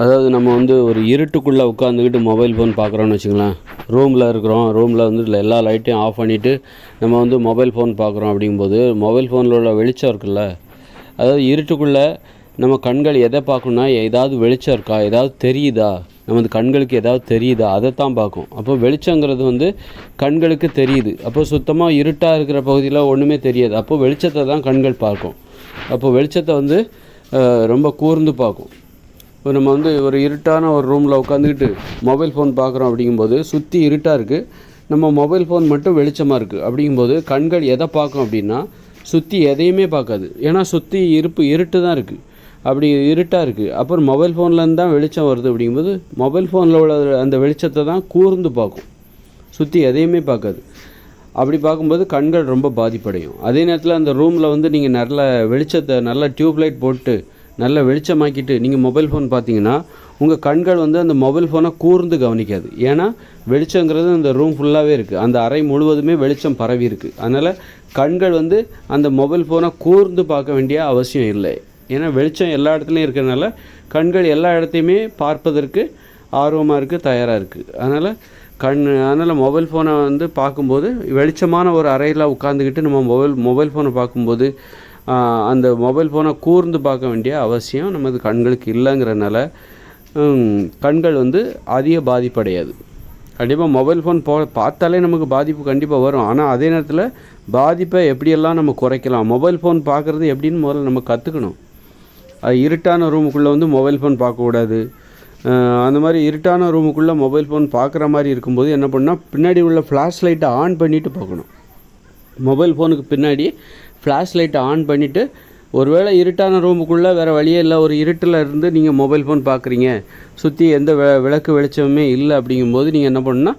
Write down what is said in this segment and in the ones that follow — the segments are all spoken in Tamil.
அதாவது நம்ம வந்து ஒரு இருட்டுக்குள்ளே உட்காந்துக்கிட்டு மொபைல் ஃபோன் பார்க்குறோன்னு வச்சுங்களேன் ரூமில் இருக்கிறோம். ரூமில் வந்து எல்லா லைட்டையும் ஆஃப் பண்ணிவிட்டு நம்ம வந்து மொபைல் ஃபோன் பார்க்குறோம் அப்படிங்கும்போது மொபைல் ஃபோனில் உள்ள வெளிச்சம் இருக்குல்ல? அதாவது இருட்டுக்குள்ளே நம்ம கண்கள் எதை பார்க்கணுன்னா ஏதாவது வெளிச்சம் இருக்கா? ஏதாவது தெரியுதா? நமது கண்களுக்கு ஏதாவது தெரியுதா? அதைத்தான் பார்க்கும். அப்போ வெளிச்சங்கிறது வந்து கண்களுக்கு தெரியுது. அப்போ சுத்தமாக இருட்டாக இருக்கிற பகுதியில் ஒன்றுமே தெரியாது. அப்போ வெளிச்சத்தை தான் கண்கள் பார்க்கும். அப்போ வெளிச்சத்தை வந்து ரொம்ப கூர்ந்து பார்க்கும். இப்போ நம்ம வந்து ஒரு இருட்டான ஒரு ரூமில் உட்காந்துக்கிட்டு மொபைல் ஃபோன் பார்க்குறோம் அப்படிங்கும்போது சுற்றி இருட்டாக இருக்குது நம்ம மொபைல் ஃபோன் மட்டும் வெளிச்சமாக இருக்குது அப்படிங்கும்போது கண்கள் எதை பார்க்கும் அப்படின்னா சுற்றி எதையுமே பார்க்காது. ஏன்னா சுற்றி இருப்பு இருட்டு தான் இருக்குது அப்படி இருட்டாக இருக்குது அப்புறம் மொபைல் ஃபோன்லேருந்து தான் வெளிச்சம் வருது அப்படிங்கும்போது மொபைல் ஃபோனில் உள்ள அந்த வெளிச்சத்தை தான் கூர்ந்து பார்க்கும். சுற்றி எதையுமே பார்க்காது. அப்படி பார்க்கும்போது கண்கள் ரொம்ப பாதிப்படையும். அதே நேரத்தில் அந்த ரூமில் வந்து நீங்கள் நல்ல வெளிச்சத்தை நல்ல டியூப்லைட் போட்டு நல்ல வெளிச்சமாக்கிட்டு நீங்கள் மொபைல் ஃபோன் பார்த்தீங்கன்னா உங்கள் கண்கள் வந்து அந்த மொபைல் ஃபோனை கூர்ந்து கவனிக்காது. ஏன்னா வெளிச்சங்கிறது அந்த ரூம் ஃபுல்லாகவே இருக்குது அந்த அறை முழுவதுமே வெளிச்சம் பரவி இருக்குது அதனால் கண்கள் வந்து அந்த மொபைல் ஃபோனை கூர்ந்து பார்க்க வேண்டிய அவசியம் இல்லை. ஏன்னா வெளிச்சம் எல்லா இடத்துலையும் இருக்கிறனால கண்கள் எல்லா இடத்தையுமே பார்ப்பதற்கு ஆர்வமாக இருக்குது தயாராக இருக்குது அதனால் கண் அதனால் மொபைல் ஃபோனை வந்து பார்க்கும்போது வெளிச்சமான ஒரு அறையில் உட்காந்துக்கிட்டு நம்ம மொபைல் மொபைல் ஃபோனை பார்க்கும்போது அந்த மொபைல் ஃபோனை கூர்ந்து பார்க்க வேண்டிய அவசியம் நமது கண்களுக்கு இல்லைங்கிறனால கண்கள் வந்து அதிக பாதிப்படையாது. கண்டிப்பாக மொபைல் ஃபோன் போ பார்த்தாலே நமக்கு பாதிப்பு கண்டிப்பாக வரும். ஆனால் அதே நேரத்தில் பாதிப்பை எப்படியெல்லாம் நம்ம குறைக்கலாம்? மொபைல் ஃபோன் பார்க்குறது எப்படின்னு முதல்ல நம்ம கற்றுக்கணும் அது இருட்டான ரூமுக்குள்ளே வந்து மொபைல் ஃபோன் பார்க்கக்கூடாது. அந்த மாதிரி இருட்டான ரூமுக்குள்ளே மொபைல் ஃபோன் பார்க்குற மாதிரி இருக்கும்போது என்ன பண்ணால் பின்னாடி உள்ள ஃப்ளாஷ் லைட்டை ஆன் பண்ணிவிட்டு பார்க்கணும். மொபைல் ஃபோனுக்கு பின்னாடி ஃப்ளாஷ் லைட்டை ஆன் பண்ணிவிட்டு ஒருவேளை இருட்டான ரூமுக்குள்ளே வேறு வழியே இல்லை ஒரு இருட்டில் இருந்து நீங்கள் மொபைல் ஃபோன் பார்க்குறீங்க சுற்றி எந்த வெ விளக்கு வெளிச்சமுமே இல்லை அப்படிங்கும்போது நீங்கள் என்ன பண்ணுன்னா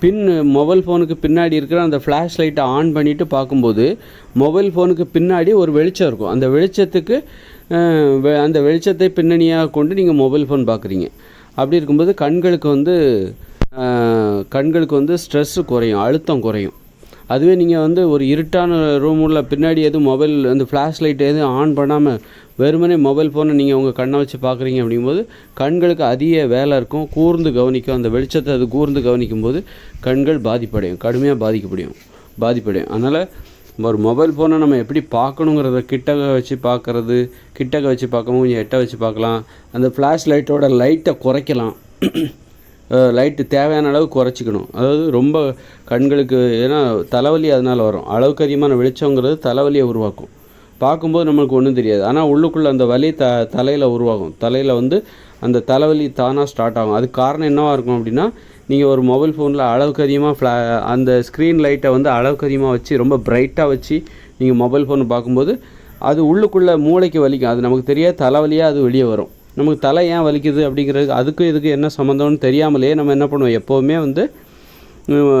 பின் மொபைல் ஃபோனுக்கு பின்னாடி இருக்கிற அந்த ஃப்ளாஷ் லைட்டை ஆன் பண்ணிவிட்டு பார்க்கும்போது மொபைல் ஃபோனுக்கு பின்னாடி ஒரு வெளிச்சம் இருக்கும். அந்த வெளிச்சத்துக்கு வெ- அந்த வெளிச்சத்தை பின்னணியாக கொண்டு நீங்கள் மொபைல் ஃபோன் பார்க்குறீங்க அப்படி இருக்கும்போது கண்களுக்கு வந்து கண்களுக்கு வந்து ஸ்ட்ரெஸ்ஸு குறையும் அழுத்தம் குறையும். அதுவே நீங்கள் வந்து ஒரு இருட்டான ரூம் உள்ள பின்னாடி எதுவும் மொபைல் அந்த ஃப்ளாஷ் லைட் எதுவும் ஆன் பண்ணாமல் வெறுமனே மொபைல் ஃபோனை நீங்கள் உங்கள் கண்ணை வச்சு பார்க்குறீங்க அப்படிங்கும்போது கண்களுக்கு அதிக வேலை இருக்கும். கூர்ந்து கவனிக்கும். அந்த வெளிச்சத்தை அது கூர்ந்து கவனிக்கும் போது கண்கள் பாதிப்படையும். கடுமையாக பாதிக்கப்படையும். பாதிப்படையும். அதனால் ஒரு மொபைல் ஃபோனை நம்ம எப்படி பார்க்கணுங்கிறத கிட்டக வச்சு பார்க்குறது கிட்டக வச்சு பார்க்கவும் கொஞ்சம் எட்ட வச்சு பார்க்கலாம். அந்த ஃப்ளாஷ் லைட்டோட லைட்டை குறைக்கலாம். லைட்டு தேவையான அளவு குறைச்சிக்கணும். அதாவது ரொம்ப கண்களுக்கு ஏன்னா தலைவலி அதனால் வரும். அளவுக்கு அதிகமான வெளிச்சங்கிறது தலைவலியை உருவாக்கும். பார்க்கும்போது நம்மளுக்கு ஒன்றும் தெரியாது. ஆனால் உள்ளுக்குள்ளே அந்த வலி த தலையில் உருவாகும். தலையில் வந்து அந்த தலைவலி தானாக ஸ்டார்ட் ஆகும். அதுக்கு காரணம் என்னவாக இருக்கும் அப்படின்னா நீங்கள் ஒரு மொபைல் ஃபோனில் அளவுக்கு அதிகமாக ஃப்ளா அந்த ஸ்க்ரீன் லைட்டை வந்து அளவுக்கு அதிகமாக வச்சு ரொம்ப பிரைட்டாக வச்சு நீங்கள் மொபைல் ஃபோன் பார்க்கும்போது அது உள்ளுக்குள்ளே மூளைக்கு வலிக்கும். அது நமக்கு தெரியாது. தலைவலியாக அது வெளியே வரும். நமக்கு தலை ஏன் வலிக்குது அப்படிங்கிறது அதுக்கும் இதுக்கு என்ன சம்மந்தம்னு தெரியாமலே நம்ம என்ன பண்ணுவோம்? எப்போவுமே வந்து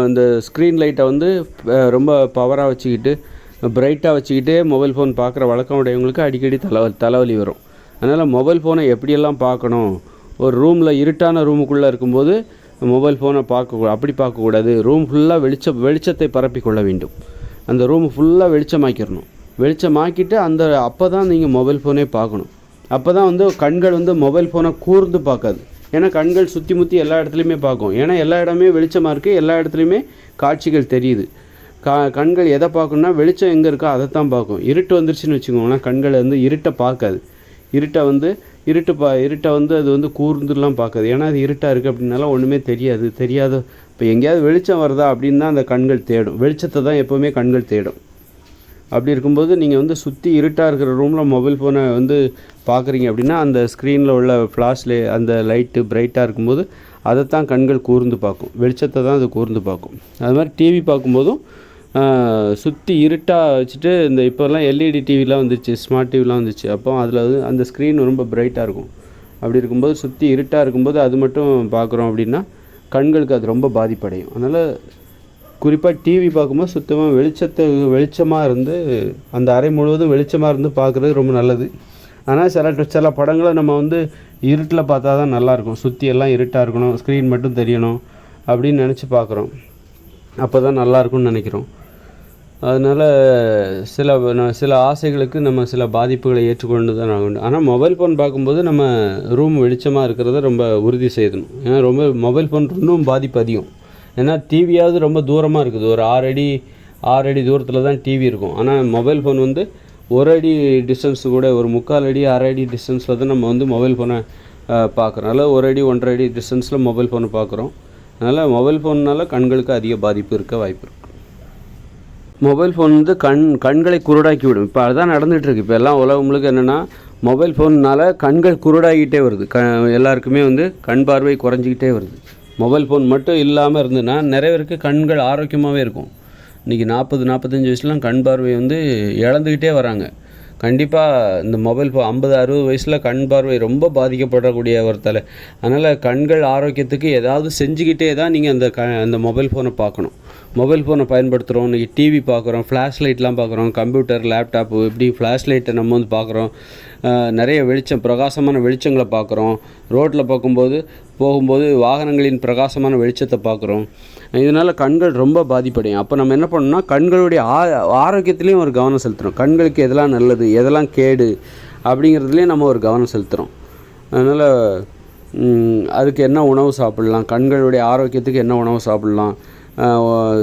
இந்த ஸ்க்ரீன் லைட்டை வந்து ரொம்ப பவராக வச்சுக்கிட்டு பிரைட்டாக வச்சுக்கிட்டே மொபைல் ஃபோன் பார்க்குற வழக்கம் உடையவங்களுக்கு அடிக்கடி தலைவலி தலைவலி வரும். அதனால் மொபைல் ஃபோனை எப்படியெல்லாம் பார்க்கணும்? ஒரு ரூமில் இருட்டான ரூமுக்குள்ளே இருக்கும்போது மொபைல் ஃபோனை பார்க்க அப்படி பார்க்கக்கூடாது ரூம் ஃபுல்லாக வெளிச்ச வெளிச்சத்தை பரப்பிக்கொள்ள வேண்டும். அந்த ரூம் ஃபுல்லாக வெளிச்சமாக்கிடணும். வெளிச்சமாக்கிட்டு அந்த அப்போ தான் நீங்கள் மொபைல் ஃபோனே பார்க்கணும். அப்போ தான் வந்து கண்கள் வந்து மொபைல் ஃபோனை கூர்ந்து பார்க்காது. ஏன்னா கண்கள் சுற்றி முற்றி எல்லா இடத்துலையுமே பார்க்கும். ஏன்னா எல்லா இடமே வெளிச்சமாக இருக்குது எல்லா இடத்துலையுமே காட்சிகள் தெரியுது. கா கண்கள் எதை பார்க்கணும்னா வெளிச்சம் எங்கே இருக்கோ அதை தான் பார்க்கும். இருட்டு வந்துருச்சுன்னு வச்சுக்கோங்களேன் கண்களை வந்து இருட்டை பார்க்காது. இருட்டை வந்து இருட்டு பா இருட்டை வந்து அது வந்து கூர்ந்துலாம் பார்க்காது. ஏன்னா அது இருட்டாக இருக்குது அப்படின்னால ஒன்றுமே தெரியாது. தெரியாத இப்போ எங்கேயாவது வெளிச்சம் வருதா அப்படின்னு தான் அந்த கண்கள் தேடும். வெளிச்சத்தை தான் எப்போவுமே கண்கள் தேடும். அப்படி இருக்கும்போது நீங்கள் வந்து சுற்றி இருட்டாக இருக்கிற ரூமில் மொபைல் ஃபோனை வந்து பார்க்குறீங்க அப்படின்னா அந்த ஸ்க்ரீனில் உள்ள ஃப்ளாஷ்லே அந்த லைட்டு பிரைட்டாக இருக்கும்போது அதைத்தான் கண்கள் கூர்ந்து பார்க்கும். வெளிச்சத்தை தான் அது கூர்ந்து பார்க்கும். அது மாதிரி டிவி பார்க்கும்போதும் சுற்றி இருட்டாக வச்சுட்டு இந்த இப்போல்லாம் எல்இடி டிவிலாம் வந்துச்சு ஸ்மார்ட் டிவிலாம் வந்துச்சு. அப்போ அதில் வந்து அந்த ஸ்க்ரீன் ரொம்ப பிரைட்டாக இருக்கும். அப்படி இருக்கும்போது சுற்றி இருட்டாக இருக்கும்போது அது மட்டும் பார்க்குறோம் அப்படின்னா கண்களுக்கு அது ரொம்ப பாதிப்படையும். அதனால் குறிப்பாக டிவி பார்க்கும்போது சுத்தமாக வெளிச்சத்தை வெளிச்சமாக இருந்து அந்த அறை முழுவதும் வெளிச்சமாக இருந்து பார்க்குறது ரொம்ப நல்லது. ஆனால் சில சில படங்களை நம்ம வந்து இருட்டில் பார்த்தா தான் நல்லாயிருக்கும். சுற்றி எல்லாம் இருட்டாக இருக்கணும். ஸ்க்ரீன் மட்டும் தெரியணும் அப்படின்னு நினச்சி பார்க்குறோம். அப்போ தான் நல்லாயிருக்கும்னு நினைக்கிறோம். அதனால் சில ந- சில ஆசைகளுக்கு நம்ம சில பாதிப்புகளை ஏற்றுக்கொண்டு தான் ஆகணும் ஆனால் மொபைல் ஃபோன் பார்க்கும்போது நம்ம ரூம் வெளிச்சமாக இருக்கிறத ரொம்ப உறுதி செய்யணும். ஏன்னா ரொம்ப மொபைல் ஃபோன் இன்னும் பாதிப்பு அதிகம். ஏன்னா டிவியாவது ரொம்ப தூரமாக இருக்குது. ஒரு ஆறு அடி ஆறு அடி தூரத்தில் தான் டிவி இருக்கும். ஆனால் மொபைல் ஃபோன் வந்து ஒரு அடி டிஸ்டன்ஸ் கூட ஒரு முக்கால் அடி அரை அடி டிஸ்டன்ஸில் தான் நம்ம வந்து மொபைல் ஃபோனை பார்க்குறோம் ஒரு அடி ஒன்றரை அடி டிஸ்டன்ஸில் மொபைல் ஃபோனை பார்க்குறோம் அதனால் மொபைல் ஃபோன்னால கண்களுக்கு அதிக பாதிப்பு இருக்க வாய்ப்பு இருக்குது மொபைல் ஃபோன் வந்து கண் கண்களை குருடாக்கி விடும். இப்போ அதுதான் நடந்துகிட்ருக்கு இப்போ எல்லாம் உலகம் முழுக்க என்னென்னா மொபைல் ஃபோன்னால கண்கள் குருடாகிக்கிட்டே வருது. க எல்லாருக்குமே வந்து கண் பார்வை குறைஞ்சிக்கிட்டே வருது. மொபைல் ஃபோன் மட்டும் இல்லாமல் இருந்ததுன்னா நிறைய பேருக்கு கண்கள் ஆரோக்கியமாகவே இருக்கும். இன்றைக்கி நாற்பது நாற்பத்தஞ்சு வயசுலாம் கண் பார்வை வந்து இழந்துக்கிட்டே வராங்க. கண்டிப்பாக இந்த மொபைல் ஃபோ ஐம்பது அறுபது வயசில் கண் பார்வை ரொம்ப பாதிக்கப்படக்கூடிய ஒரு தலை. அதனால் கண்கள் ஆரோக்கியத்துக்கு ஏதாவது செஞ்சுக்கிட்டே தான் நீங்கள் அந்த க அந்த மொபைல் ஃபோனை பார்க்கணும். மொபைல் ஃபோனை பயன்படுத்துகிறோம் இன்றைக்கி டிவி பார்க்குறோம் ஃப்ளாஷ் லைட்லாம் பார்க்குறோம் கம்ப்யூட்டர் லேப்டாப்பு இப்படி ஃப்ளாஷ் லைட்டை நம்ம வந்து பார்க்குறோம். நிறைய வெளிச்சம் பிரகாசமான வெளிச்சங்களை பார்க்குறோம். ரோட்டில் பார்க்கும்போது போகும்போது வாகனங்களின் பிரகாசமான வெளிச்சத்தை பார்க்குறோம். இதனால் கண்கள் ரொம்ப பாதிப்படையும். அப்போ நம்ம என்ன பண்ணணும்னா கண்களுடைய ஆ ஆரோக்கியத்துலேயும் ஒரு கவனம் செலுத்துகிறோம் கண்களுக்கு எதெல்லாம் நல்லது எதெல்லாம் கேடு அப்படிங்கிறதுலேயும் நம்ம ஒரு கவனம் செலுத்துகிறோம் அதனால் அதுக்கு என்ன உணவு சாப்பிட்லாம் கண்களுடைய ஆரோக்கியத்துக்கு என்ன உணவு சாப்பிட்லாம்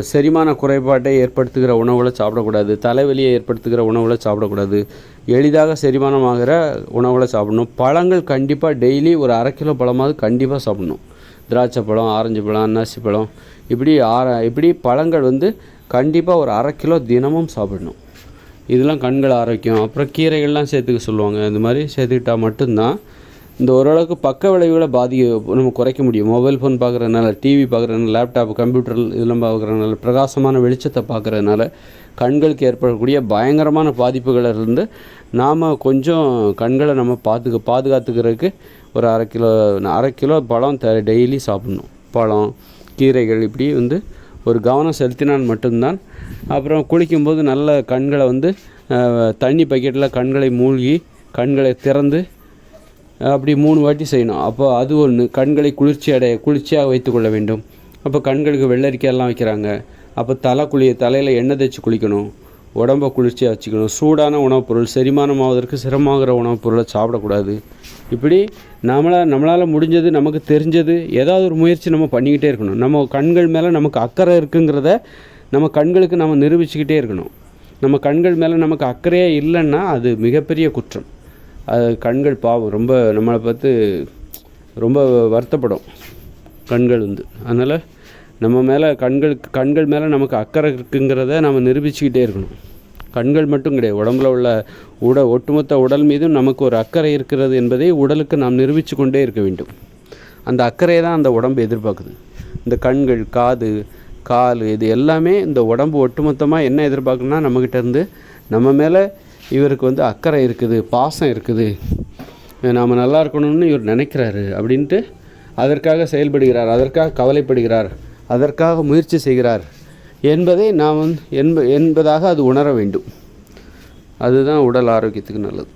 செரிமான குறைபாட்டை ஏற்படுத்துகிற உணவுகளை சாப்பிடக்கூடாது தலைவலியை ஏற்படுத்துகிற உணவுகளை சாப்பிடக்கூடாது எளிதாக செரிமானமாகிற உணவுகளை சாப்பிடணும். பழங்கள் கண்டிப்பாக டெய்லி ஒரு அரை கிலோ பழமாவது கண்டிப்பாக சாப்பிடணும். திராட்சை பழம் ஆரஞ்சு பழம் அன்னாசி பழம். இப்படி ஆர இப்படி பழங்கள் வந்து கண்டிப்பாக ஒரு அரை கிலோ தினமும் சாப்பிடணும். இதெல்லாம் கண்கள் ஆரோக்கியம். அப்புறம் கீரைகள்லாம் சேர்த்துக்க சொல்லுவாங்க. இந்த மாதிரி சேர்த்துக்கிட்டா மட்டும்தான் இந்த ஓரளவுக்கு பக்க விளைவுகளை பாதிக்க நம்ம குறைக்க முடியும். மொபைல் ஃபோன் பார்க்குறதுனால டிவி பார்க்குறதுனால லேப்டாப் கம்ப்யூட்டர் இதெல்லாம் பார்க்குறதுனால பிரகாசமான வெளிச்சத்தை பார்க்குறதுனால கண்களுக்கு ஏற்படக்கூடிய பயங்கரமான பாதிப்புகளிலிருந்து நாம் கொஞ்சம் கண்களை நம்ம பார்த்துக்க பாதுகாத்துக்கிறதுக்கு ஒரு அரை கிலோ அரை கிலோ பழம் த டெய்லி சாப்பிட்ணும். பழம் கீரைகள் இப்படி வந்து ஒரு கவனம் செலுத்தினால் மட்டும்தான். அப்புறம் குளிக்கும்போது நல்ல கண்களை வந்து தண்ணி பக்கெட்டில் கண்களை மூழ்கி கண்களை திறந்து அப்படி மூணு வாட்டி செய்யணும். அப்போ அது ஒன்று கண்களை குளிர்ச்சி அடைய குளிர்ச்சியாக வைத்துக்கொள்ள வேண்டும். அப்போ கண்களுக்கு வெள்ளரிக்கையெல்லாம் வைக்கிறாங்க. அப்போ தலை குளி தலையில் எண்ணெய் தேய்ச்சி குளிக்கணும். உடம்ப குளிர்ச்சியாக வச்சுக்கணும். சூடான உணவுப் பொருள் செரிமானமாவதற்கு சிரமமாகிற உணவுப் பொருளை சாப்பிடக்கூடாது. இப்படி நம்மளால் நம்மளால் முடிஞ்சது நமக்கு தெரிஞ்சது ஏதாவது ஒரு முயற்சி நம்ம பண்ணிக்கிட்டே இருக்கணும். நம்ம கண்கள் மேலே நமக்கு அக்கறை இருக்குங்கிறத நம்ம கண்களுக்கு நம்ம நிரூபிச்சுக்கிட்டே இருக்கணும். நம்ம கண்கள் மேலே நமக்கு அக்கறையே இல்லைன்னா அது மிகப்பெரிய குற்றம். அது கண்கள் பாவம். ரொம்ப நம்மளை பார்த்து ரொம்ப வருத்தப்படும். கண்கள் வந்து. அதனால் நம்ம மேலே கண்களுக்கு கண்கள் மேலே நமக்கு அக்கறை இருக்குங்கிறத நம்ம நிரூபிச்சுக்கிட்டே இருக்கணும். கண்கள் மட்டும் கிடையாது. உடம்புல உள்ள உட ஒட்டுமொத்த உடல் மீதும் நமக்கு ஒரு அக்கறை இருக்கிறது என்பதை உடலுக்கு நாம் நிரூபித்து கொண்டே இருக்க வேண்டும். அந்த அக்கறையை தான் அந்த உடம்பு எதிர்பார்க்குது. இந்த கண்கள் காது கால் இது எல்லாமே இந்த உடம்பு ஒட்டுமொத்தமாக என்ன எதிர்பார்க்குன்னா நம்மக்கிட்ட இருந்து நம்ம மேலே இவருக்கு வந்து அக்கறை இருக்குது பாசம் இருக்குது. நாம் நல்லா இருக்கணும்னு இவர் நினைக்கிறாரு அப்படின்ட்டு அதற்காக செயல்படுகிறார் அதற்காக கவலைப்படுகிறார். அதற்காக முயற்சி செய்கிறார் என்பதை நாம் வந்து என்ப என்பதாக அது உணர வேண்டும். அதுதான் உடல் ஆரோக்கியத்துக்கு நல்லது.